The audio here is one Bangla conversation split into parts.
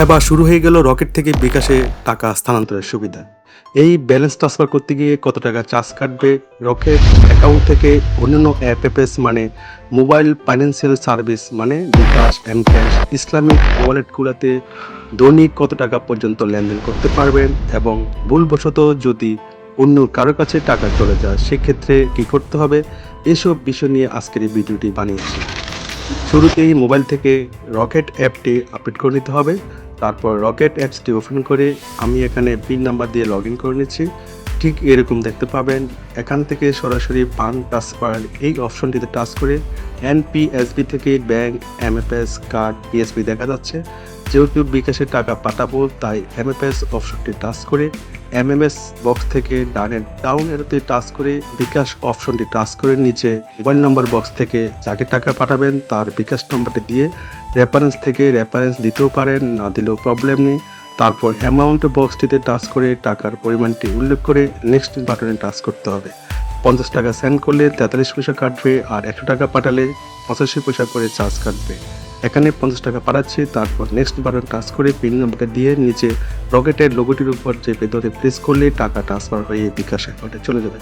এবার শুরু হয়ে গেল রকেট থেকে বিকাশে টাকা স্থানান্তরের সুবিধা। এই ব্যালেন্স ট্রান্সফার করতে গিয়ে কত টাকা চার্জ কাটবে রকেট অ্যাকাউন্ট থেকে অন্যান্য অ্যাপএস মানে মোবাইল ফাইন্যান্সিয়াল সার্ভিস মানে বিকাশ এম ক্যাশ ইসলামিক ওয়ালেটগুলোতে দৈনিক কত টাকা পর্যন্ত লেনদেন করতে পারবেন এবং ভুলবশত যদি অন্য কারও কাছে টাকা চলে যায়, সেক্ষেত্রে কী করতে হবে? এসব বিষয় নিয়ে আজকের এই ভিডিওটি বানিয়েছি। শুরুতেই মোবাইল থেকে রকেট অ্যাপটি আপডেট করে নিতে হবে। তারপর রকেট অ্যাপসটি ওপেন করে আমি এখানে পিন নাম্বার দিয়ে লগ ইন করে নিচ্ছি। ঠিক এরকম দেখতে পাবেন। এখান থেকে সরাসরি পান, ট্রান্সফার এই অপশনটিতে টাচ করে এনপিএসবি থেকে ব্যাংক, এমএফএস কার্ড, পিএসবি দেখা যাচ্ছে। যেহেতু বিকাশের টাকা পাঠাবো, তাই এমএফএস অপশনটি টাচ করে এমএমএস বক্স থেকে ডানের ডাউন এরোতে টাচ করে বিকাশ অপশনটি টাচ করে নিচে মোবাইল নাম্বার বক্স থেকে যাকে টাকা পাঠাবেন তার বিকাশ নম্বরটি দিয়ে রেফারেন্স থেকে রেফারেন্স দিতেও পারেন, না দিলেও প্রবলেম নেই। তারপর অ্যামাউন্ট বক্সটিতে টাচ করে টাকার পরিমাণটি উল্লেখ করে নেক্সট বাটনে টাচ করতে হবে। পঞ্চাশ টাকা সেন্ড করলে তেতাল্লিশ পয়সা কাটবে আর একশো টাকা পাঠালে পঁচাশি পয়সা করে চার্জ কাটবে। এখানে পঞ্চাশ টাকা পাঠাচ্ছি তারপর নেক্সট বাটন টাচ করে পিন নম্বরটা দিয়ে নিচে রকেটের লোগোটির উপর যে ভেতরে প্রেস করলে টাকা ট্রান্সফার হয়ে বিকাশ অ্যাকাউন্টে চলে যাবে।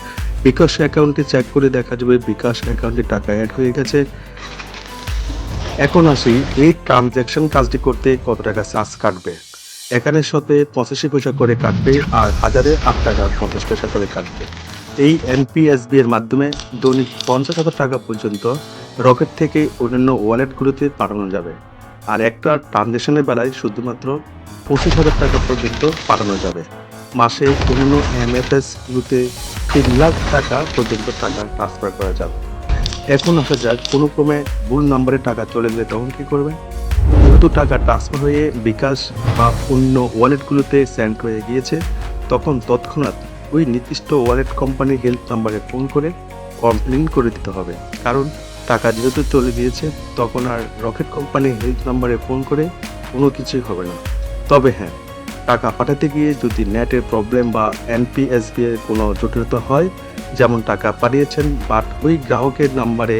বিকাশ অ্যাকাউন্টে চেক করে দেখা যাবে, বিকাশ অ্যাকাউন্টে টাকা অ্যাড হয়ে গেছে। এখন আসি এই ট্রানজ্যাকশন কাজটি করতে কত টাকা চার্জ কাটবে? এখানের সাথে পঁচাশি পয়সা করে কাটবে আর হাজারে আট টাকা পঞ্চাশ পয়সা করে কাটবে। এই এনপিএসবি এর মাধ্যমে দৈনিক পঞ্চাশ হাজার টাকা পর্যন্ত রকেট থেকে অন্যান্য ওয়ালেটগুলোতে পাঠানো যাবে। আর একটা ট্রানজ্যাকশনের বেলায় শুধুমাত্র পঁচিশ হাজার টাকা পর্যন্ত পাঠানো যাবে। মাসে অন্যান্য এমএফএসগুলোতে তিন লাখ টাকা পর্যন্ত টাকা ট্রান্সফার করা যাবে। এখন আসা যাক, কোনো ক্রমে ভুল নাম্বারে টাকা চলে গেলে তখন কী করবেন? যেহেতু টাকা ট্রান্সফার হয়ে বিকাশ বা অন্য ওয়ালেটগুলোতে সেন্ড হয়ে গিয়েছে, তখন তৎক্ষণাৎ ওই নির্দিষ্ট ওয়ালেট কোম্পানির হেল্প নাম্বারে ফোন করে কমপ্লেন করে দিতে হবে। কারণ টাকা যেহেতু চলে গিয়েছে, তখন আর রকেট কোম্পানির হেল্প নাম্বারে ফোন করে কোনো কিছুই হবে না। তবে হ্যাঁ টাকা পাঠাতে গিয়ে যদি নেটের প্রবলেম বা এনপিএসবি এর কোনো জটিলতা হয়, যেমন টাকা পাঠিয়েছেন বাট ওই গ্রাহকের নাম্বারে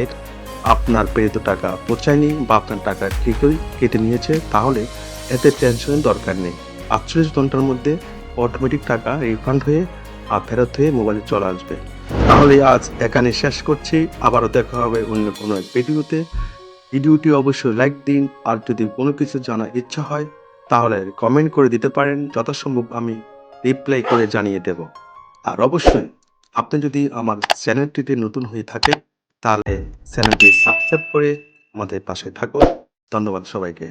আপনার প্রেরিত টাকা পৌঁছায়নি বা আপনার টাকা ঠিকই কেটে নিয়েছে, তাহলে এতে টেনশনের দরকার নেই। আটচল্লিশ ঘণ্টার মধ্যে অটোমেটিক টাকা রিফান্ড হয়ে আর ফেরত হয়ে মোবাইলে চলে আসবে। তাহলে আজ এখানে শেষ করছি। আবারও দেখা হবে অন্য কোনো এক ভিডিওতে। ভিডিওটি অবশ্যই লাইক দিন, আর যদি কোনো কিছু জানার ইচ্ছা হয়, তাহলে কমেন্ট করে দিতে পারেন। যথাসম্ভব আমি রিপ্লাই করে জানিয়ে দেব। আর অবশ্যই, আপনি যদি আমার চ্যানেলটিতে নতুন হয়ে থাকে তাহলে চ্যানেলটি সাবস্ক্রাইব করে আমাদের পাশে থাকুন। ধন্যবাদ সবাইকে।